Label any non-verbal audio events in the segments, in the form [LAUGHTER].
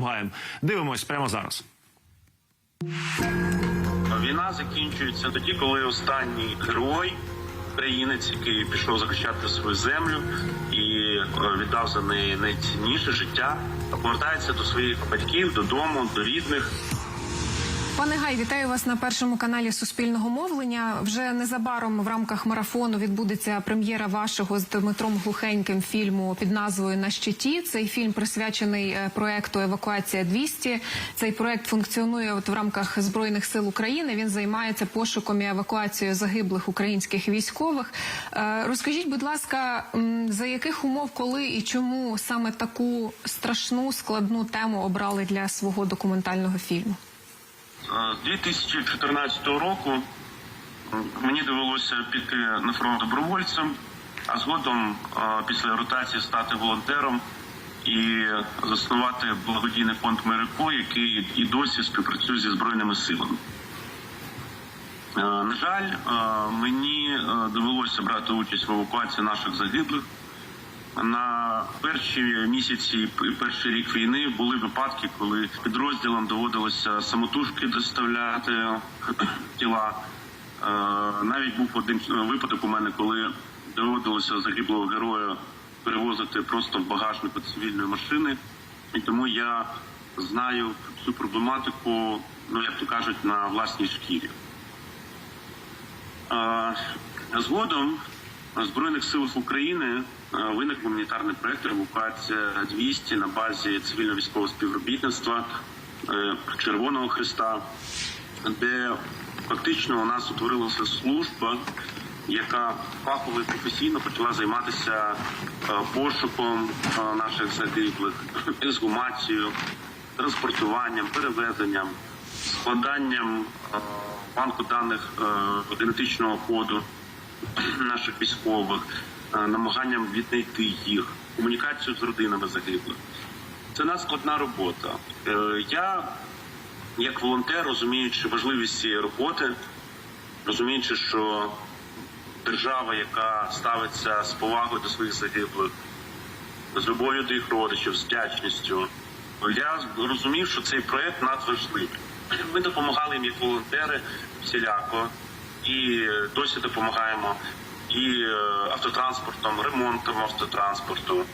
Гаєм. Дивимось прямо зараз. Війна закінчується тоді, коли останній герой, українець, який пішов захищати свою землю і е, віддав за неї найцінніше життя, повертається до своїх батьків, додому, до рідних. Пане Гай, вітаю вас на першому каналі Суспільного мовлення. Вже незабаром в рамках марафону відбудеться прем'єра вашого з Дмитром Глухеньким фільму під назвою На щиті. Цей фільм присвячений е, проекту Евакуація 200 Цей проект функціонує от в рамках збройних сил України. Він займається пошуком і евакуацією загиблих українських військових. Е, Розкажіть, будь ласка, за яких умов, коли і чому саме таку страшну складну тему обрали для свого документального фільму? Е, З 2014 року мені довелося піти на фронт добровольцем, а згодом після ротації стати волонтером і заснувати благодійний фонд Мирико, який і досі співпрацює зі збройними силами. Е, На жаль, е, мені е, довелося брати участь в евакуації наших загиблих. На перші місяці перший рік війни були випадки, коли підрозділам доводилося самотужки доставляти [CLEARS THROAT] тіла. Е, Навіть був один випадок у мене, коли доводилося загиблого героя перевозити просто в багажнику цивільної машини, і тому я знаю цю проблематику, ну як то кажуть, на власній шкірі. Е, Згодом Збройних сил України виник гуманітарний проект «Евакуація 200» на базі цивільно-військового співробітництва е, Червоного Христа, де фактично у нас утворилася служба, яка фахово і професійно почала займатися е, пошуком е, наших загиблих, ексгумацією, транспортуванням, перевезенням, складанням е, банку даних е, генетичного коду наших військових, е, намаганням віднайти їх, комунікацію з родинами загиблих. Це надскладна робота. Е, Я, як волонтер, розуміючи важливість цієї роботи, розуміючи, що держава, яка ставиться з повагою до своїх загиблих, з любов'ю до їх родичів, з вдячністю, я розумів, що цей проект надважливий. Ми допомагали їм як волонтери всіляко і досі допомагаємо і е, автотранспортом, ремонтом автотранспорту,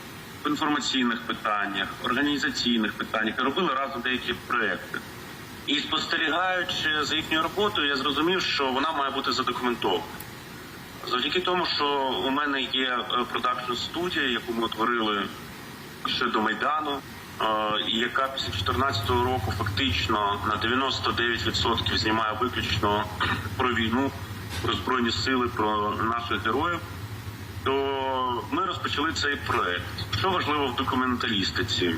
в інформаційних питаннях, організаційних питаннях. І робили разом деякі проекти. І спостерігаючи за їхньою роботою, я зрозумів, що вона має бути задокументована. Завдяки тому, що у мене є продакшн студія, яку ми утворили ще до Майдану, е, яка після 2014 року фактично на 99% знімає виключно [CLEARS THROAT] про війну, про збройні сили, про наших героїв. То ми розпочали цей проект. Що важливо в документалістиці?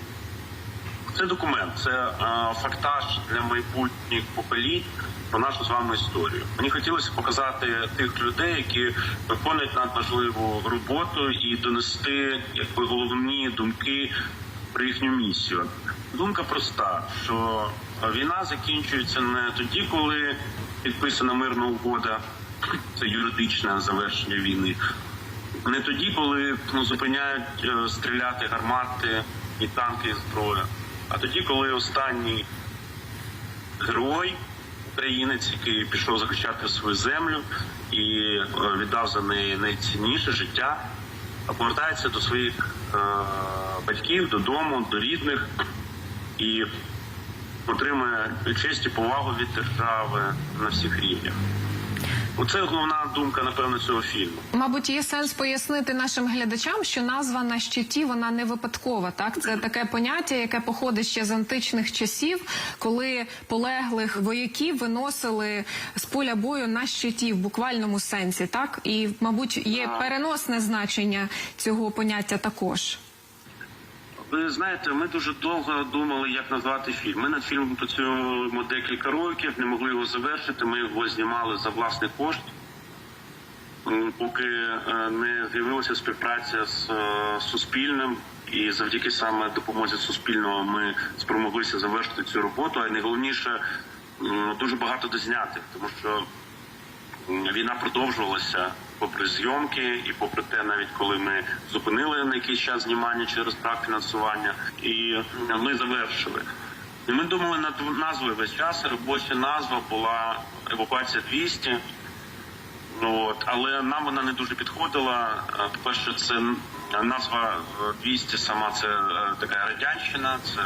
Це документ, це е, фактаж для майбутніх поколінь про нашу з вами історію. Мені хотілося показати тих людей, які виконують надважливу роботу і донести якби головні думки про їхню місію. Думка проста, що війна закінчується не тоді, коли підписана мирна угода, це юридичне завершення війни. Не тоді, коли ну, зупиняють е, стріляти гармати і танки і зброя, а тоді, коли останній герой, українець, який пішов захищати свою землю і е, віддав за неї найцінніше життя, повертається до своїх е, батьків, додому, до рідних і отримує честь і повагу від держави на всіх рівнях. Оце головна думка, напевно, цього фільму. Мабуть, є сенс пояснити нашим глядачам, що назва на щиті вона не випадкова. Так, це таке поняття, яке походить ще з античних часів, коли полеглих вояків виносили з поля бою на щиті в буквальному сенсі. Так і, мабуть, є переносне значення цього поняття також. Ви знаєте, ми дуже довго думали, як назвати фільм. Ми над фільмом працюємо декілька років, не могли його завершити. Ми його знімали за власний кошт, поки е, не з'явилася співпраця з е, Суспільним. І завдяки саме допомозі Суспільного ми спромоглися завершити цю роботу. А найголовніше дуже багато дозняти, тому що війна продовжувалася. Попри зйомки, і попри те, навіть коли ми зупинили на якийсь час знімання через брак фінансування, і ми завершили. І ми думали над назвою весь час. Робоча назва була евакуація 200. Ну, От, але нам вона не дуже підходила. Е, По-перше, це назва е, 200 сама це е, така радянщина. Це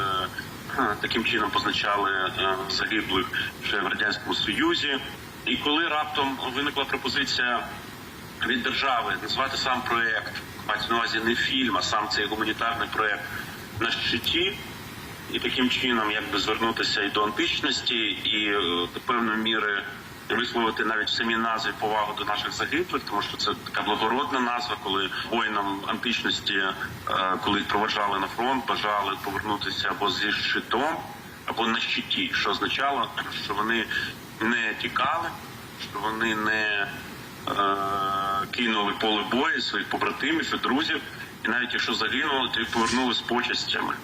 е, таким чином позначали загиблих ще в радянському союзі. І коли раптом виникла пропозиція від держави назвати сам проект, мається на увазі не фільм, а сам цей гуманітарний проект на щиті, і таким чином якби звернутися і до античності, і е, до певної міри висловити навіть в самій назві повагу до наших загиблих, тому що це така благородна назва, коли воїнам античності, е, коли їх проведжали на фронт, бажали повернутися або зі щитом, або на щиті, що означало, що вони не тікали, що вони не кинули поле бою своїх побратимів і друзів, і навіть якщо загинули, то їх повернули з почестями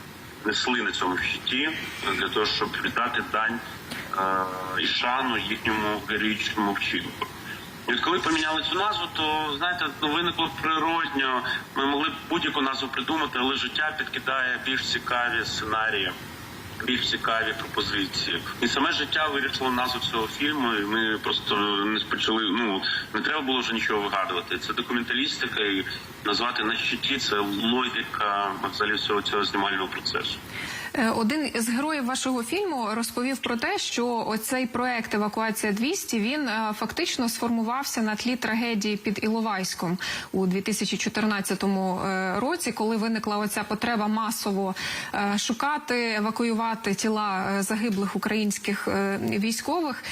несли на цьому щиті для того, щоб віддати дань е, і шану їхньому героїчному вчинку. І от коли поміняли цю назву, то знаєте, ну, виникло природньо. Ми могли будь-яку назву придумати, але життя підкидає більш цікаві сценарії, більш цікаві пропозиції. І саме життя вирішило назву цього фільму. І ми просто не спочали. Ну не треба було вже нічого вигадувати. Це документалістика, і назвати на щиті це логіка взагалі всього цього знімального процесу. Е, Один з героїв вашого фільму розповів про те, що оцей проект Евакуація 200 він е, фактично сформувався на тлі трагедії під Іловайськом у 2014 е, році, коли виникла оця потреба масово шукати, евакуювати тіла загиблих українських військових.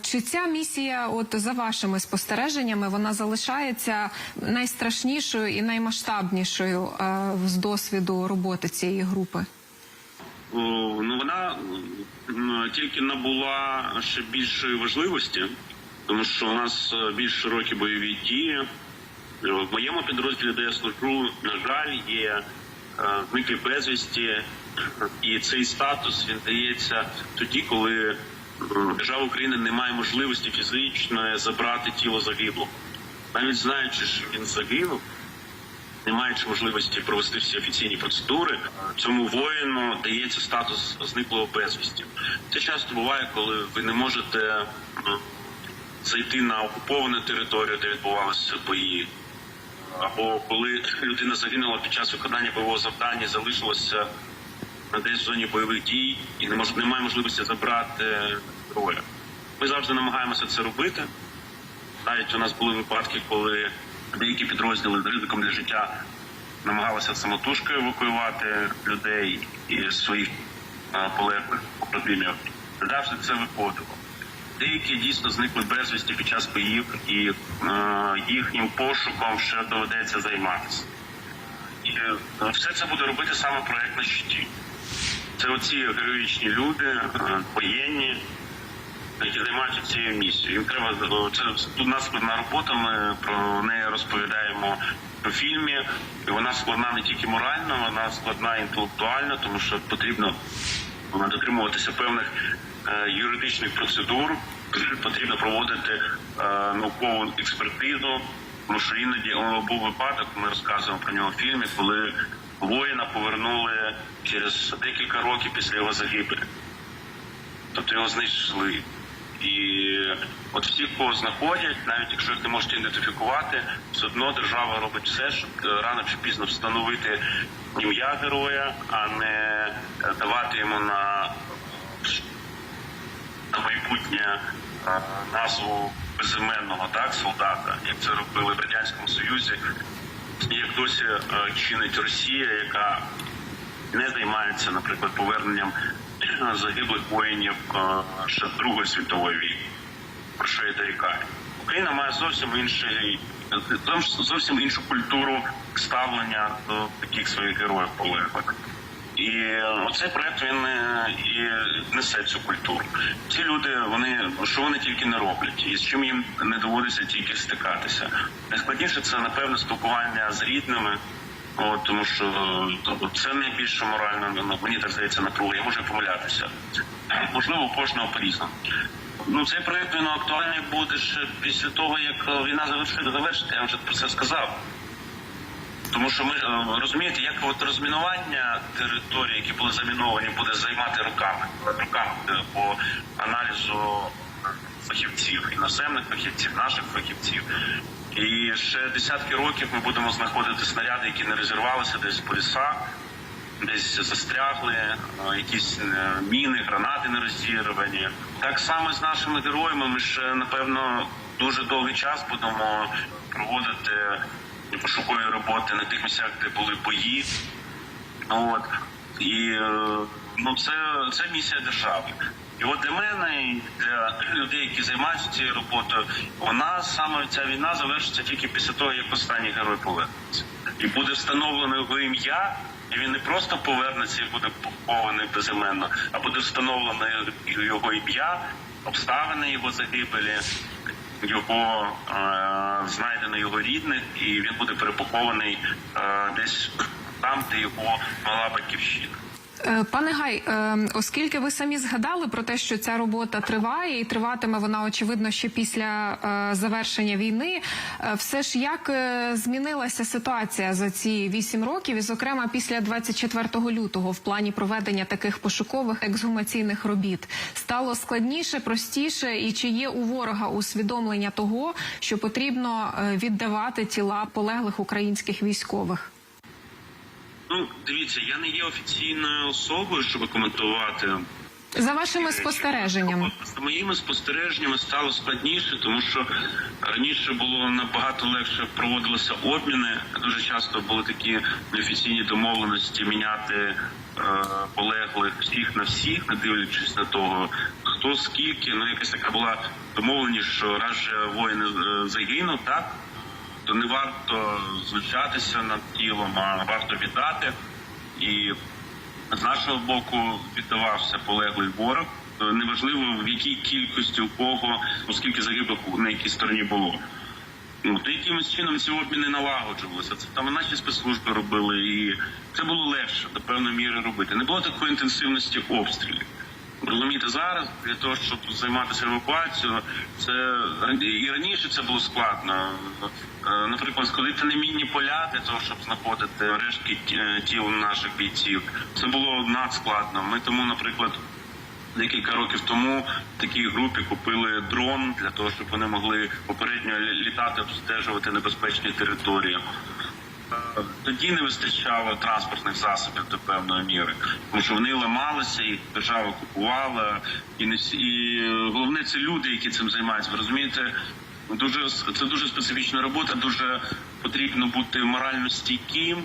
Чи ця місія, от за вашими спостереженнями, вона залишається найстрашнішою і наймасштабнішою з досвіду роботи цієї групи? Ну вона тільки набула ще більшої важливості, тому що у нас е, більш широкі бойові дії. Е, В моєму підрозділі, де я служу, на жаль, є е, зниклі безвісті, і цей статус він дається тоді, коли держава України не має можливості фізичної забрати тіло загиблого. Навіть знаючи, що він загинув, не маючи можливості провести всі офіційні процедури, цьому воїну дається статус зниклого безвісті. Це часто буває, коли ви не можете зайти на окуповану територію, де відбувалися бої, або коли людина загинула під час виконання бойового завдання, залишилася десь в зоні бойових дій і не може немає можливості забрати героя. Ми завжди намагаємося це робити. Навіть у нас були випадки, коли деякі підрозділи з ризиком для життя намагалися самотужкою евакуювати людей і своїх полеглих побратимів. Завжди це виходило. Деякі дійсно зникли безвісті під час боїв, і е, їхнім пошуком ще доведеться займатися. І е, все це буде робити саме проект на щиті. Це оці героїчні люди, воєнні, які займаються цією місією. Їм треба це тут нас складна робота. Ми про неї розповідаємо у фільмі. І вона складна не тільки морально, вона складна інтелектуально, тому що потрібно е, дотримуватися певних е, юридичних процедур. Потрібно проводити е, наукову експертизу. Тому що іноді був випадок, ми розказуємо про нього в фільмі, коли воїна повернули через декілька років після його загибелі тобто його знайшли. І от всіх, кого знаходять, навіть якщо їх не можуть ідентифікувати, все одно держава робить все, щоб е, рано чи пізно встановити ім'я героя, а не е, давати йому на, на майбутнє е, назву безіменного так, солдата, як це робили в радянському союзі, як досі чинить Росія, яка не займається, наприклад, поверненням загиблих воїнів е, ще Другої світової війни, про що я дорікаю. Україна має зовсім інший зовсім іншу культуру ставлення до таких своїх героїв полеглих. І оцей проект він е, і несе цю культуру. Ці люди, вони що вони тільки не роблять, і з чим їм не доводиться тільки стикатися. Найскладніше це напевно спілкування з рідними. От, тому що тобто, це найбільше морально ну, мені так здається напруга. Я можу помилятися. Можливо, у кожного по різному. Ну, цей проект він актуальний буде ще після того, як війна завершиться, завершиться, я вже про це сказав. Тому що ми е, розумієте, як от розмінування території, які були заміновані, буде займати роками, роками е, по аналізу фахівців, іноземних фахівців, наших фахівців. І ще десятки років ми будемо знаходити снаряди, які не розірвалися десь по лісах, десь застрягли, е, якісь е, міни, гранати не розірвані. Так само з нашими героями. Ми ще напевно дуже довгий час будемо проводити пошукові роботи на тих місцях, де були бої. От і е, ну це, це місія держави. І от для мене, і для людей, які займаються цією роботою, вона саме ця війна завершиться тільки після того, як останній герой повернеться. І буде встановлено його ім'я, і він не просто повернеться і буде похований безіменно, а буде встановлено його ім'я, обставини його загибелі, його е, знайдено його рідних, і він буде перепохований е, десь там, де його мала батьківщина. Е, Пане Гай, е, оскільки ви самі згадали про те, що ця робота триває і триватиме вона очевидно ще після е, завершення війни, все ж як змінилася ситуація за ці вісім років, і зокрема після 24 лютого в плані проведення таких пошукових ексгумаційних робіт стало складніше, простіше, і чи є у ворога усвідомлення того, що потрібно віддавати тіла полеглих українських військових? Ну, дивіться, я не є офіційною особою, щоб коментувати. За вашими спостереженнями. За моїми спостереженнями стало складніше, тому що раніше було набагато легше проводилися обміни. Дуже часто були такі неофіційні домовленості міняти е, полеглих всіх на всіх, не дивлячись на того, хто скільки. Ну якась така була домовленість, що раз же воїн е, загинув, так то не варто знущатися над тілом, а варто віддати. І з нашого боку віддавався полеглий ворог. Неважливо в якій кількості у кого, оскільки загиблих на якій стороні було. Ну, то якимось чином ці обміни налагоджувалися. Це там наші спецслужби робили, і це було легше до певної міри робити. Не було такої інтенсивності обстрілів. Розумієте, зараз для того, щоб займатися евакуацією, це і раніше це було складно. Е, Наприклад, сходити на мінні поля для того, щоб знаходити рештки тіл наших бійців, це було надскладно. Ми тому, наприклад, декілька років тому такій групі купили дрон для того, щоб вони могли попередньо літати, обстежувати небезпечні території. Тоді не вистачало транспортних засобів до певної міри, тому що вони ламалися, їх держава купувала, і не всі і головне це люди, які цим займаються. Ви розумієте, дуже це дуже специфічна робота. Дуже потрібно бути морально стійким,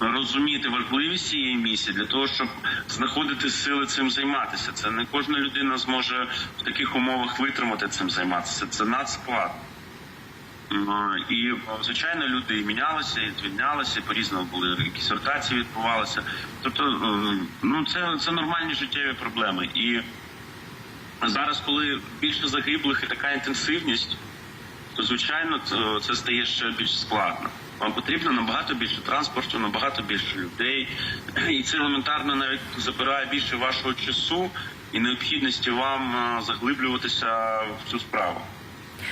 розуміти важливість цієї місії для того, щоб знаходити сили цим займатися. Це не кожна людина зможе в таких умовах витримати цим займатися. Це надскладно. Ну, І звичайно, люди і мінялися, і звільнялися, і по-різному були якісь ротації відбувалися. Тобто, е, ну це, це нормальні життєві проблеми. І зараз, коли більше загиблих і така інтенсивність, то звичайно це, стає ще більш складно. Вам потрібно набагато більше транспорту, набагато більше людей, і це елементарно навіть забирає більше вашого часу і необхідності вам е, заглиблюватися в цю справу.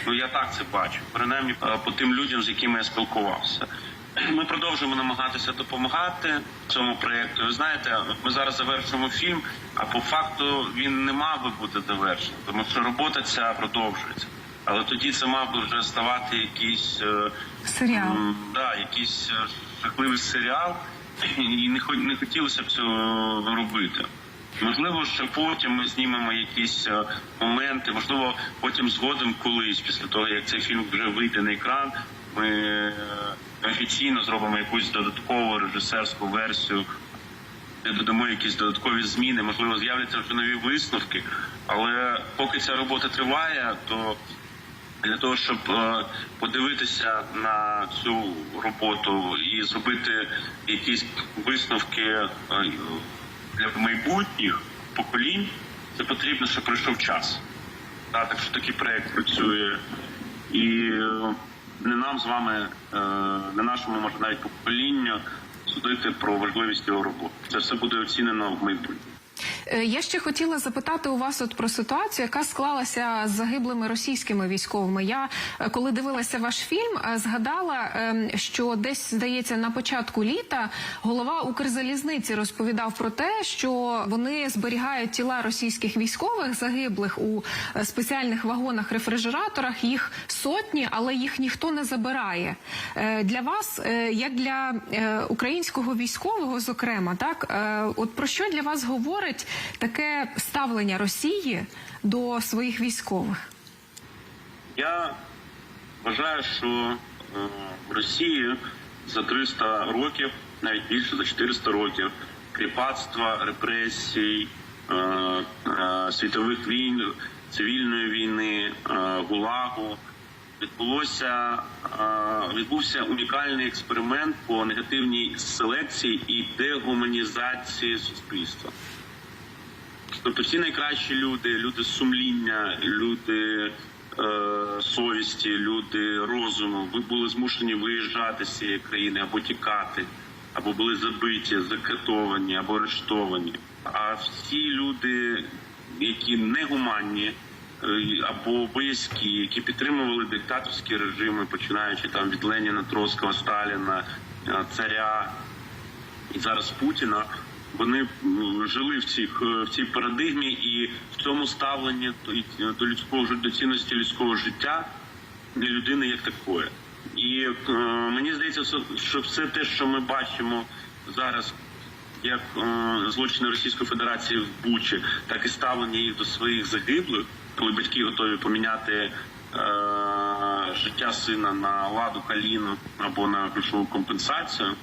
Ну я так це бачу, принаймні е, по тим людям, з якими я спілкувався. [CLEARS THROAT] Ми продовжуємо намагатися допомагати цьому проєкту. Ви знаєте, ми зараз завершуємо фільм, а по факту він не мав би бути завершений, тому що робота ця продовжується. Але тоді це мав би вже ставати якийсь е, Серіал. м, да, якийсь е, жахливий серіал, [CLEARS THROAT] і не не хотілося б цього робити. Можливо, що потім ми знімемо якісь е, моменти, можливо, потім згодом колись, після того як цей фільм вже вийде на екран, ми е, офіційно зробимо якусь додаткову режисерську версію, де додамо якісь додаткові зміни, можливо, з'являться вже нові висновки. Але поки ця робота триває, то для того, щоб е, подивитися на цю роботу і зробити якісь висновки для майбутніх поколінь, це потрібно, щоб пройшов час. Так, що такий проект працює, і е, не нам з вами, е, не нашому, може навіть поколінню, судити про важливість його роботи. Це все буде оцінено в майбутньому. Е, Я ще хотіла запитати у вас от про ситуацію, яка склалася з загиблими російськими військовими. Я е, коли дивилася ваш фільм, е, згадала, ем, що десь здається на початку літа голова Укрзалізниці розповідав про те, що вони зберігають тіла російських військових загиблих у спеціальних вагонах-рефрижераторах. Їх сотні, але їх ніхто не забирає. Для вас, як для українського військового, зокрема, так от про що для вас говорить таке ставлення Росії до своїх військових? Я вважаю, що е, в Росії за 300 років, навіть більше за 400 років, кріпацтва, репресій, е, е, світових війн, цивільної війни, е, гулагу. Відбулося е, відбувся унікальний експеримент по негативній селекції і дегуманізації суспільства. Тобто всі найкращі люди, люди сумління, люди е, совісті, люди розуму, ви були змушені виїжджати з цієї країни або тікати, або були забиті, закатовані, або арештовані. А всі люди, які негуманні е, або боязкі, які підтримували диктаторські режими, починаючи там від Леніна, Троцького, Сталіна, е, царя і зараз Путіна. Вони жили в цих е, в цій парадигмі і в цьому ставленні до, людського жи- до цінності людського життя для людини як такої. І е, мені здається, що- все те, що ми бачимо зараз, як е, злочини Російської Федерації в Бучі, так і ставлення їх до своїх загиблих, коли батьки готові поміняти е, життя сина на ладу каліну або на грошову компенсацію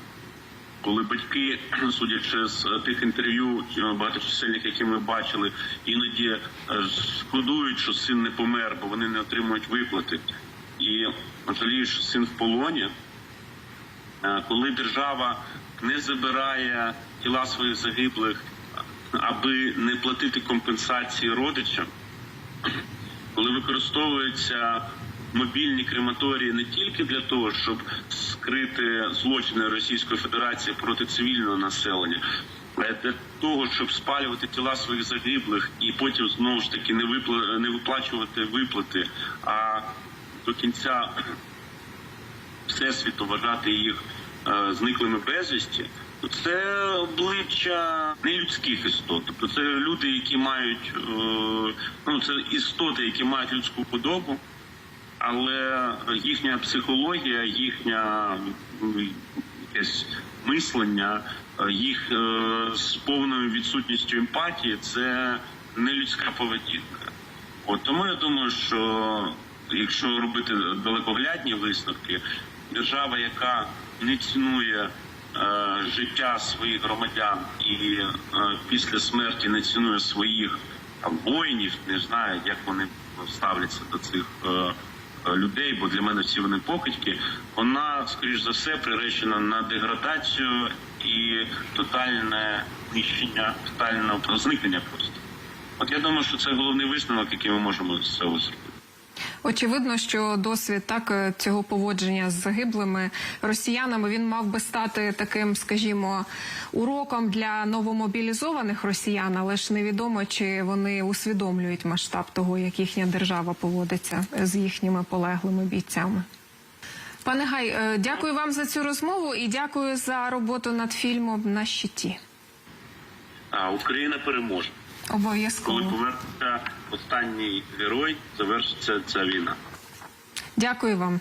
коли батьки, судячи з е, тих інтерв'ю е, багаточисельних, які ми бачили, іноді е, шкодують, що син не помер, бо вони не отримують виплати. І жаліють, що син в полоні. Коли держава не забирає тіла своїх загиблих, аби не платити компенсації родичам, коли використовуються мобільні крематорії не тільки для того, щоб скрити злочини Російської Федерації проти цивільного населення, для того, щоб спалювати тіла своїх загиблих і потім знову ж таки не випла... не виплачувати виплати, а до кінця всесвіту вважати їх е, зниклими безвісті, то це обличчя нелюдських істот. Тобто це люди, які мають е, ну це істоти, які мають людську подобу, але їхня психологія, їхня якесь мислення, їх е, з повною відсутністю емпатії це не людська поведінка. От тому я думаю, що якщо робити далекоглядні висновки, держава, яка не цінує е, життя своїх громадян і е, після смерті не цінує своїх там, воїнів, не знаю, як вони ставляться до цих людей, бо для мене всі вони покидьки, вона, скоріш за все, приречена на деградацію і тотальне нищення, тотальне зникнення просто. От я думаю, що це головний висновок, який ми можемо з цього зробити. Очевидно, що досвід так е, цього поводження з загиблими росіянами він мав би стати таким, скажімо, уроком для новомобілізованих росіян, але ж невідомо, чи вони усвідомлюють масштаб того, як їхня держава поводиться з їхніми полеглими бійцями. Пане Гай, е, дякую вам за цю розмову і дякую за роботу над фільмом на щиті. А Україна переможе. Коли повернеться останній герой, завершиться ця війна. дякую вам.